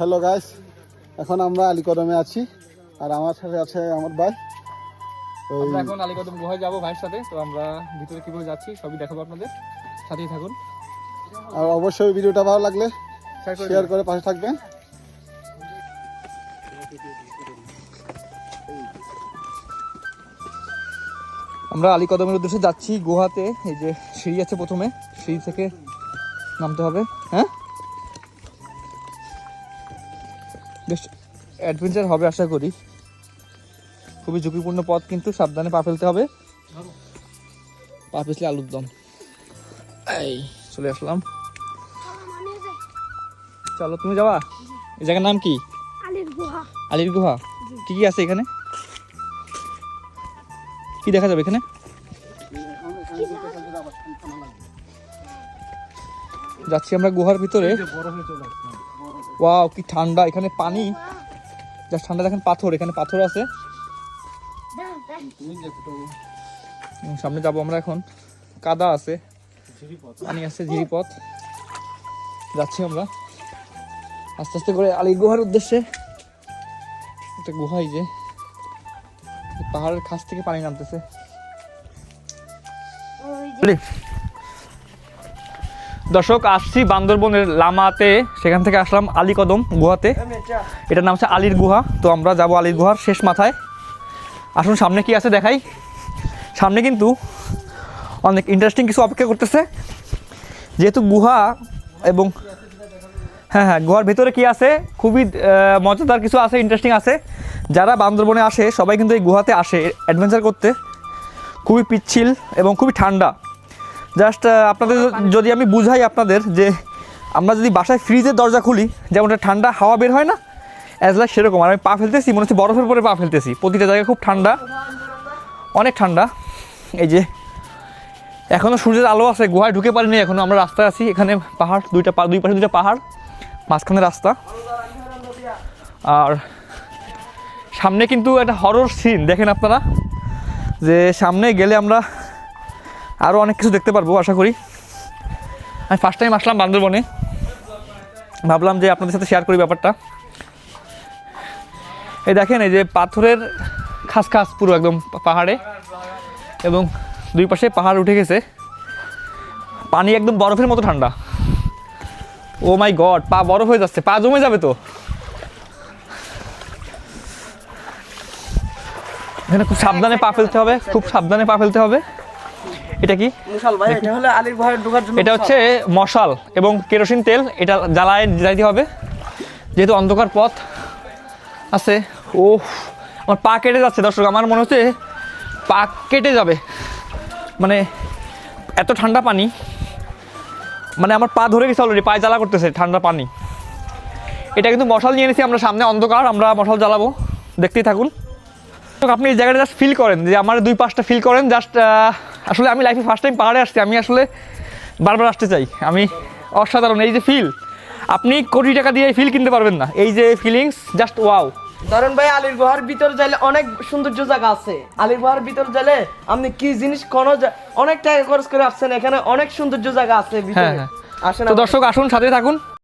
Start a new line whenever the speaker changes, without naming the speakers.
Hello guys এখন আমরা আলীকদমে আছি আর আমার সাথে আছে আমার ভাই।
আমরা এখন আলীকদম গুহায় যাব ভাইয়ের সাথে তো আমরা ভিতরে কীভাবে যাচ্ছি সবই দেখাবো আপনাদের। সাথেই থাকুন।
আর অবশ্যই ভিডিওটা ভালো লাগলে
শেয়ার করে
পাশে থাকবেন।
আমরা আলী কদমের উদ্দেশ্যে যাচ্ছি গুহাতে এই যে সিঁড়ি আছে প্রথমে সিঁড়ি থেকে নামতে হবে। হ্যাঁ? বেশ অ্যাডভেঞ্চার হবে আশা করি। খুবই ঝুঁকিপূর্ণ পথ কিন্তু সাবধানে পা ফেলতে হবে। পা পিছলে আলুর দম। এই চলে আসলাম। চলো তুমি যাবা? এই জায়গার নাম কি?
আলির গুহা।
আলির গুহা? কি কি আছে এখানে? কি দেখা যাবে এখানে? যাচ্ছি আমরা গুহার ভিতরে। ওয়াও কি ঠান্ডা। এখানে পানি। জাস্ট ঠান্ডা দেখেন পাথর, এখানে পাথর আছে। সামনে যাব আমরা এখন। কাদা আছে। পানি আছে, ঝিরিপথ। যাচ্ছি আমরা। আস্তে আস্তে করে আলী গুহার উদ্দেশ্যে। একটা গুহাই যে। পাহাড়ের খাস থেকে পানি নামতেছে। দর্শক, আসছি বান্দরবনের লামাতে। সেখান থেকে আসলাম আলী কদম গুহাতে। এটার নাম হচ্ছে আলীর গুহা। তো আমরা যাব আলীর গুহার শেষ মাথায়। আসুন, সামনে কি আছে দেখাই। সামনে কিন্তু অনেক ইন্টারেস্টিং কিছু অপেক্ষা করতেছে। যেহেতু গুহা এবং হ্যাঁ হ্যাঁ গুহার ভেতরে কি আছে? খুবই মজাদার কিছু আছে ইন্টারেস্টিং আছে। যারা বান্দরবনে আসে, সবাই কিন্তু এই গুহাতে আসে অ্যাডভেঞ্চার করতে। খুবই পিচ্ছিল এবং খুবই ঠান্ডা। জাস্ট আপনাদের যদি আমি বুঝাই আপনাদের যে আমরা যদি বাসায় ফ্রিজের দরজা খুলি যেমন ঠান্ডা হাওয়া বের হয় না? অ্যাজ লাইক সেরকম। আর আমি পা ফেলতেছি মনে হচ্ছে বরফের পরে পা ফেলতেছি। প্রতিটা জায়গায় খুব ঠান্ডা। অনেক ঠান্ডা। এই যে এখনও সূর্যের আলো আছে গুহায় ঢুকে পারিনি এখনও আমরা রাস্তায় আছি এখানে পাহাড় দুইটা পা- দুই পাশে দুইটা পাহাড় মাঝখানে রাস্তা। আর সামনে কিন্তু একটা হরর সিন দেখেন আপনারা? যে সামনে গেলে আমরা আরও অনেক কিছু দেখতে পারব, আশা করি। আমি ফার্স্ট টাইম আসলাম বান্দরবনে। ভাবলাম যে আপনাদের সাথে শেয়ার করি ব্যাপারটা। এই দেখেন, এই যে পাথরের খাস খাস পুরো একদম পাহাড়ে এবং দুই পাশে পাহাড় উঠে গেছে। পানি একদম বরফের মতো ঠান্ডা। ও মাই গড পা বরফ হয়ে যাচ্ছে, পা জমে যাবে তো। এখানে খুব সাবধানে পা ফেলতে হবে, খুব সাবধানে পা ফেলতে হবে। এটা কি?
মশাল ভাই এটা
হচ্ছে মশাল। এবং কেরোসিন তেল এটা জ্বালায় যাইতে হবে। যেহেতু অন্ধকার পথ আছে ও আমার পা কেটে যাচ্ছে দর্শক আমার মনে হচ্ছে পা কেটে যাবে। মানে এত ঠান্ডা পানি মানে আমার পা ধরে গেছে অলরেডি পায়ে জ্বালা করতেছে ঠান্ডা পানি। এটা কিন্তু মশাল নিয়ে এনেছি আমরা সামনে অন্ধকার আমরা মশাল জ্বালাবো দেখতেই থাকুন। আপনি এই জায়গাটা জাস্ট ফিল করেন যে আমার দুই পাশটা ফিল করেন জাস্ট আসলে আমি লাইফে ফার্স্ট টাইম পাহাড়ে আসছি আমি আসলে বারবার আসতে চাই। আমি অসাধারণ এই যে ফিল আপনি কোটি টাকা দিয়ে ফিল কিনতে পারবেন না। এই যে ফিলিংস জাস্ট ওয়াও
ধরেন ভাই আলীর গুহার ভিতর যাইলে অনেক সৌন্দর্য জায়গা আছে। আলীর গুহার ভিতর যাইলে আপনি কি জিনিস কোনো অনেক টাকা খরচ করে আসছেন এখানে অনেক সৌন্দর্য জায়গা আছে ভিতরে।
হ্যাঁ, হ্যাঁ।
আসেন
তো দর্শক আসুন সাথে থাকুন।